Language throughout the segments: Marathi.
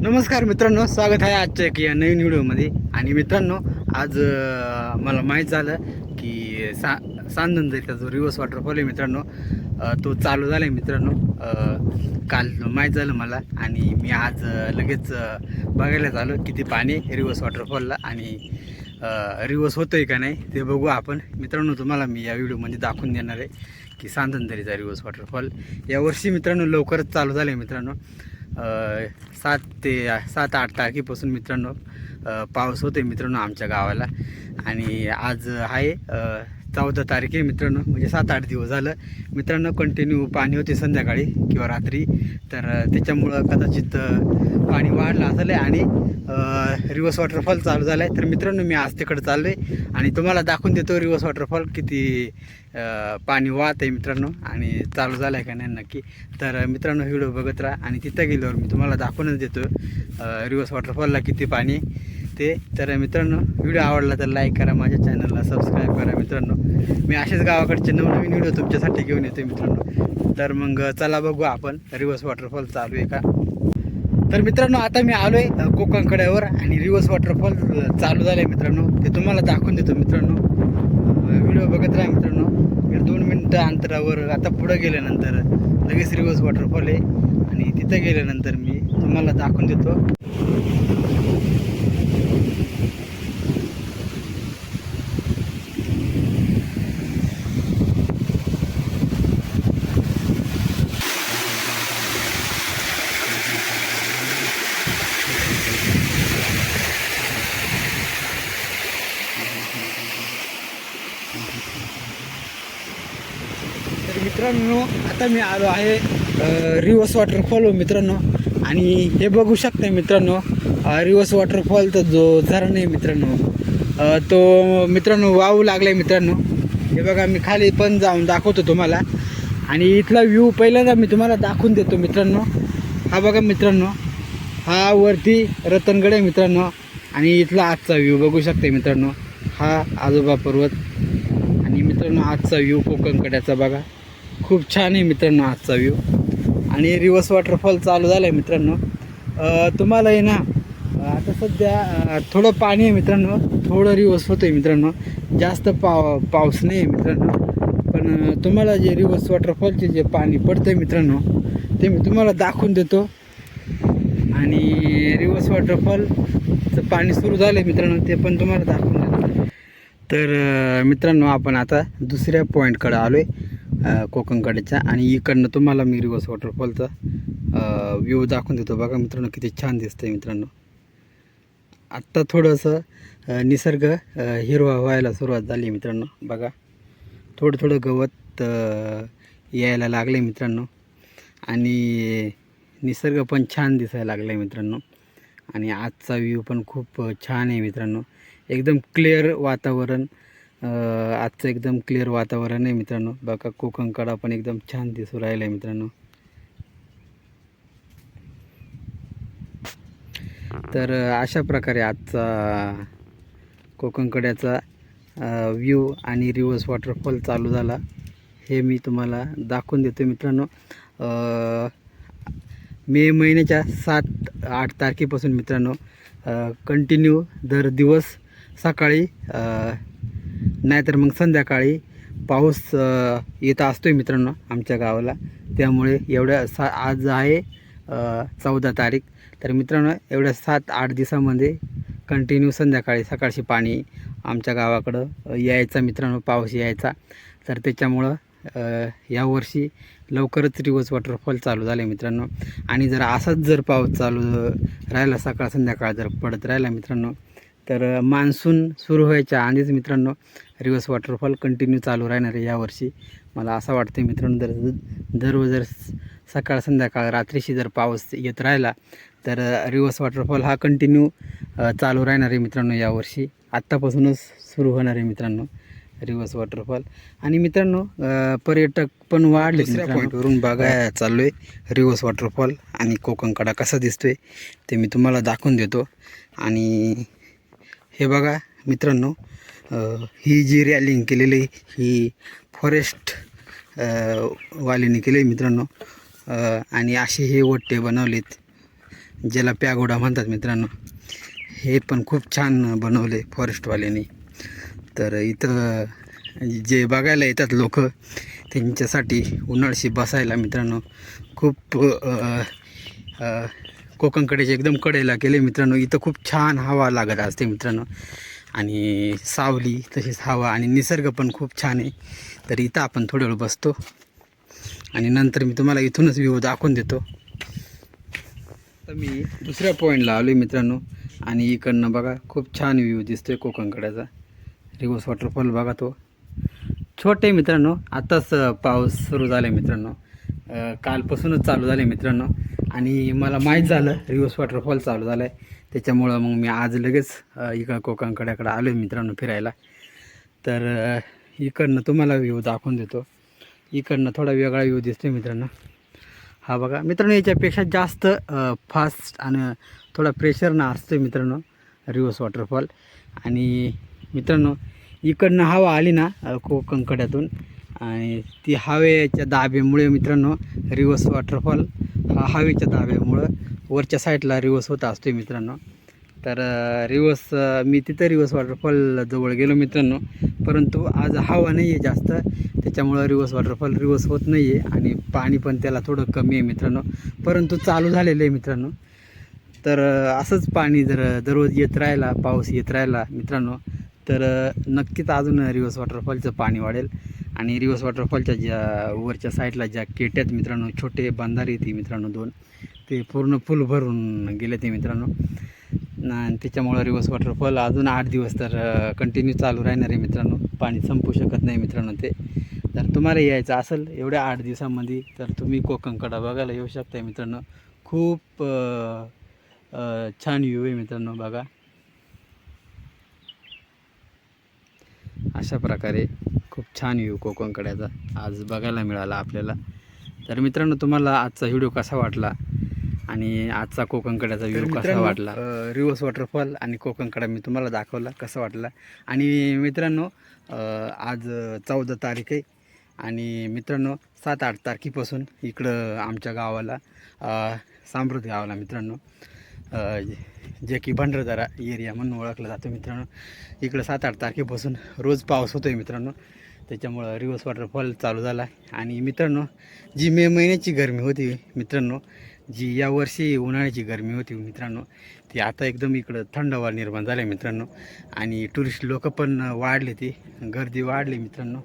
नमस्कार मित्रांनो स्वागत आहे आजच्या एक या नवीन व्हिडिओमध्ये. आणि मित्रांनो आज मला माहीत झालं की सा सांदनदरीचा जो रिवर्स वॉटरफॉल आहे मित्रांनो तो चालू झाला आहे मित्रांनो काल माहीत झालं मला आणि मी आज लगेच बघायला झालो किती पाणी रिव्हर्स रिवर्स वॉटरफॉलला आणि रिवर्स होतं आहे का नाही ते बघू आपण. मित्रांनो तुम्हाला मी या व्हिडिओमध्ये दाखवून देणार आहे की सांदनदरीचा रिवर्स वॉटरफॉल यावर्षी मित्रांनो लवकरच चालू झालं आहे मित्रांनो. सात ते सात आठ तारखेपासून मित्रांनो पाऊस होते मित्रांनो आमच्या गावाला. आणि आज आहे चौदा तारीख आहे मित्रांनो म्हणजे सात आठ दिवस झालं. मित्रांनो कंटिन्यू पाणी होते संध्याकाळी किंवा रात्री. तर त्याच्यामुळं कदाचित पाणी वाढलं असेल आणि रिवर्स वॉटरफॉल चालू झाला आहे तर मित्रांनो मी आज तिकडे चाललो आहे आणि तुम्हाला दाखवून देतो रिवर्स वॉटरफॉल किती पाणी वाहत आहे मित्रांनो आणि चालू झालं आहे का नाही नक्की. तर मित्रांनो व्हिडिओ बघत राहा आणि तिथं गेल्यावर मी तुम्हाला दाखवूनच देतो रिवर्स वॉटरफॉलला किती पाणी असते ते. तर मित्रांनो व्हिडिओ आवडला तर लाईक करा माझ्या चॅनलला सबस्क्राईब करा मित्रांनो. मी असेच गावाकडचे नवनवीन व्हिडिओ तुमच्यासाठी घेऊन येतो मित्रांनो. तर मग चला बघू आपण. रिवर्स वॉटरफॉल चालू आहे का? तर मित्रांनो आता मी आलो आहे कोकणकड्यावर आणि रिवर्स वॉटरफॉल चालू झालं आहे मित्रांनो. ते तुम्हाला दाखवून देतो मित्रांनो. व्हिडिओ बघत राहा मित्रांनो. मी दोन मिनटं अंतरावर आता पुढं गेल्यानंतर लगेच रिवर्स वॉटरफॉल आहे. आणि तिथं गेल्यानंतर मी तुम्हाला दाखवून देतो. तर मित्रांनो आता मी आलो आहे रिवर्स वॉटरफॉल मित्रांनो. आणि हे बघू शकता मित्रांनो रिवर्स तर जो झरण आहे मित्रांनो. तो मित्रांनो वाहू लागलाय मित्रांनो. हे बघा मी खाली पण जाऊन दाखवतो तुम्हाला. आणि इथला व्ह्यू पहिल्यांदा मी तुम्हाला दाखवून देतो मित्रांनो. हा बघा मित्रांनो हा वरती रतनगड आहे मित्रांनो. आणि इथला आजचा व्ह्यू बघू शकते मित्रांनो. हा आजोबा पर्वत. मित्रांनो आजचा व्ह्यू कोकणकड्याचा बघा. खूप छान आहे मित्रांनो आजचा व्ह्यू आणि रिवर्स वॉटरफॉल चालू झाला आहे मित्रांनो तुम्हाला आहे ना आता सध्या थोडं पाणी आहे मित्रांनो. थोडं रिवर्स होतं आहे मित्रांनो. जास्त पाव पाऊस नाही आहे मित्रांनो. पण तुम्हाला जे रिवर्स वॉटरफॉलचे जे पाणी पडतं आहे मित्रांनो ते मी तुम्हाला दाखवून देतो. आणि रिवर्स वॉटरफॉलचं पाणी सुरू झालं आहे मित्रांनो ते पण तुम्हाला दाखवून तर मित्रांनो आपण आता दुसऱ्या पॉईंटकडे आलो आहे कोकणकडेच्या. आणि इकडनं तुम्हाला मी रिवर्स वॉटरफॉलचा व्ह्यू दाखवून देतो. बघा मित्रांनो किती छान दिसतंय मित्रांनो. आत्ता थोडंसं निसर्ग हिरवा व्हायला सुरुवात झाली आहे मित्रांनो. बघा थोडं थोडं गवत यायला लागलं आहे मित्रांनो. आणि निसर्ग पण छान दिसायला लागला आहे मित्रांनो. आणि आजचा व्ह्यू पण खूप छान आहे मित्रांनो. एकदम क्लिअर वातावरण आजचं एकदम क्लिअर वातावरण आहे मित्रांनो. बघा कोकणकडा पण एकदम छान दिसू राहिला आहे मित्रांनो. तर अशा प्रकारे आजचा कोकणकड्याचा व्ह्यू आणि रिवर्स वॉटरफॉल चालू झाला. हे मी तुम्हाला दाखवून देतो मित्रांनो. मे महिन्याच्या सात आठ तारखेपासून मित्रांनो कंटिन्यू दर दिवस सकाळी नाहीतर मग संध्याकाळी पाऊस येत असतो आहे मित्रांनो आमच्या गावाला. त्यामुळे एवढ्या सा आज आहे चौदा तारीख. तर मित्रांनो एवढ्या सात आठ दिवसामध्ये कंटिन्यू संध्याकाळी सकाळची पाणी आमच्या गावाकडं यायचा मित्रांनो पाऊस यायचा. तर त्याच्यामुळं यावर्षी लवकरच रिवर्स वॉटरफॉल चालू झाले मित्रांनो. आणि जर असाच जर पाऊस चालू राहिला सकाळ संध्याकाळ जर पडत राहिला मित्रांनो तर मान्सून सुरू व्हायच्या आधीच मित्रांनो रिवर्स वॉटरफॉल कंटिन्यू चालू राहणार आहे यावर्षी. मला असं वाटतं मित्रांनो जर दररोज जर सकाळ संध्याकाळ रात्रीशी जर पाऊस येत राहिला तर रिवर्स वॉटरफॉल हा कंटिन्यू चालू राहणार आहे मित्रांनो यावर्षी. आत्तापासूनच सुरू होणार आहे मित्रांनो रिवर्स वॉटरफॉल. आणि मित्रांनो पर्यटक पण वाढले पॉईंटवरून बघायला चाललो आहे रिवर्स वॉटरफॉल आणि कोकणकडा कसा दिसतोय ते मी तुम्हाला दाखवून देतो. आणि हे बघा मित्रांनो ही जी रॅलिंग केलेली आहे, ही फॉरेस्ट वालीने केली आहे मित्रांनो आणि असे हे ओट्टे बनवलेत ज्याला प्यागोडा म्हणतात मित्रांनो. हे पण खूप छान बनवले फॉरेस्टवाल्याने तर इथं जे बघायला येतात लोक त्यांच्यासाठी उन्हाळशी बसायला मित्रांनो खूप कोकणकडेचे एकदम कडेला केले मित्रांनो. इथं खूप छान हवा लागत असते मित्रांनो. आणि सावली तशीच हवा आणि निसर्ग पण खूप छान आहे. तर इथं आपण थोड्या वेळ बसतो. आणि नंतर मी तुम्हाला इथूनच व्ह्यू दाखवून देतो. तर मी दुसऱ्या पॉईंटला आलो आहे मित्रांनो. आणि इकडनं बघा खूप छान व्ह्यू दिसतोय कोकणकड्याचा रिवर्स वॉटरफॉल बघा तो. छोटे मित्रांनो आत्ताच पाऊस सुरू झाला आहे मित्रांनो. कालपासूनच चालू झाले मित्रांनो. आणि मला माहीत झालं रिवर्स वॉटरफॉल चालू झाला आहे त्याच्यामुळं मग मी आज लगेच इकडं कोकणकड्याकडं आलो आहे मित्रांनो फिरायला. तर इकडनं तुम्हाला व्ह्यू दाखवून देतो. इकडनं थोडा वेगळा व्ह्यू दिसतो मित्रांनो. हा बघा मित्रांनो याच्यापेक्षा जास्त फास्ट आणि थोडा प्रेशरनं असतो मित्रांनो रिवर्स वॉटरफॉल. आणि मित्रांनो इकडनं हवा आली ना कोकणकड्यातून. आणि ती हवेच्या दाब्यामुळे मित्रांनो रिवर्स वॉटरफॉल हा हवेच्या दाब्यामुळं वरच्या साईडला रिवर्स होत असतो मित्रांनो. तर रिवर्स मी तिथं रिवर्स वॉटरफॉल जवळ गेलो मित्रांनो. परंतु आज हवा नाही आहे जास्त त्याच्यामुळं रिवर्स वॉटरफॉल रिवर्स होत नाही आहे आणि पाणी पण त्याला थोडं कमी आहे मित्रांनो. परंतु चालू झालेलं आहे मित्रांनो. तर असंच पाणी जर दररोज येत राहिला पाऊस येत राहिला मित्रांनो तर नक्कीच अजून रिवर्स वॉटरफॉलचं पाणी वाढेल. आणि रिव्हर्स वॉटरफॉलच्या ज्या वरच्या साईडला ज्या केट्यात मित्रांनो छोटे बंधारे येते मित्रांनो दोन. ते पूर्ण फुल भरून गेले ते मित्रांनो. आणि त्याच्यामुळं रिव्हर्स वॉटरफॉल अजून आठ दिवस तर कंटिन्यू चालू राहणार आहे मित्रांनो. पाणी संपू शकत नाही मित्रांनो ते. तर तुम्हाला यायचं असेल एवढ्या आठ दिवसामध्ये तर तुम्ही कोकणकडा बघायला येऊ शकता मित्रांनो. खूप छान व्ह्यू आहे मित्रांनो बघा. अशा प्रकारे. खूप छान व्ह्यू कोकणकड्याचा. आज बघायला मिळाला आपल्याला. तर मित्रांनो तुम्हाला आजचा व्हिडिओ कसा वाटला? आणि आजचा कोकणकड्याचा व्ह्यू कसा वाटला? रिवर्स वॉटरफॉल आणि कोकणकडा मी तुम्हाला दाखवला कसा वाटला. आणि मित्रांनो आज चौदा तारीख आहे. आणि मित्रांनो सात आठ तारखेपासून इकडं आमच्या गावाला समृद्ध गावाला मित्रांनो जे की भंडारदरा एरिया म्हणून ओळखला जातो मित्रांनो. इकडं सात आठ तारखेपासून रोज पाऊस होतो आहे मित्रांनो. त्याच्यामुळं रिव्हर्स वॉटरफॉल चालू झाला. आहे आणि मित्रांनो जी मे महिन्याची गरमी होती मित्रांनो जी यावर्षी उन्हाळ्याची गरमी होती मित्रांनो ती आता एकदम इकडं थंडवा निर्माण झाला आहे मित्रांनो. आणि टुरिस्ट लोक पण वाढले ती गर्दी वाढली मित्रांनो.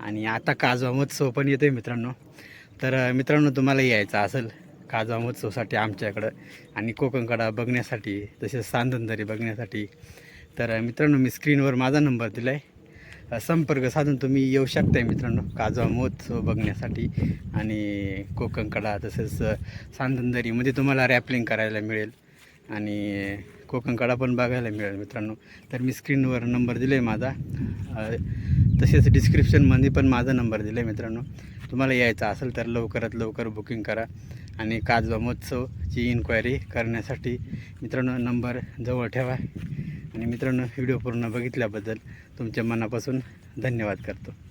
आणि आता काजवा महोत्सव पण येतो आहे मित्रांनो. तर मित्रांनो तुम्हाला यायचं असेल काजवा महोत्सवसाठी आमच्याकडं. आणि कोकणकडा बघण्यासाठी तसेच सांदनदरी बघण्यासाठी. तर मित्रांनो मी स्क्रीनवर माझा नंबर दिला आहे संपर्क साधून तुम्ही येऊ शकताय मित्रांनो. काजवा महोत्सव बघण्यासाठी आणि कोकणकडा तसंच अ, तुम्हाला रॅपलिंग करायला मिळेल आणि कोकणकडा पण बघायला मिळेल मित्रांनो. तर मी स्क्रीनवर नंबर दिला आहे माझा तसेच डिस्क्रिप्शनमध्ये पण माझा नंबर दिला आहे मित्रांनो. तुम्हाला यायचं असेल तर लवकरात लवकर बुकिंग करा आणि काजवा महोत्सवची इन्क्वायरी करण्यासाठी मित्रांनो नंबर जवळ ठेवा. आणि मित्रांनो व्हिडिओ पूर्ण बघितल्याबद्दल तुमच्या मनापासून धन्यवाद करतो.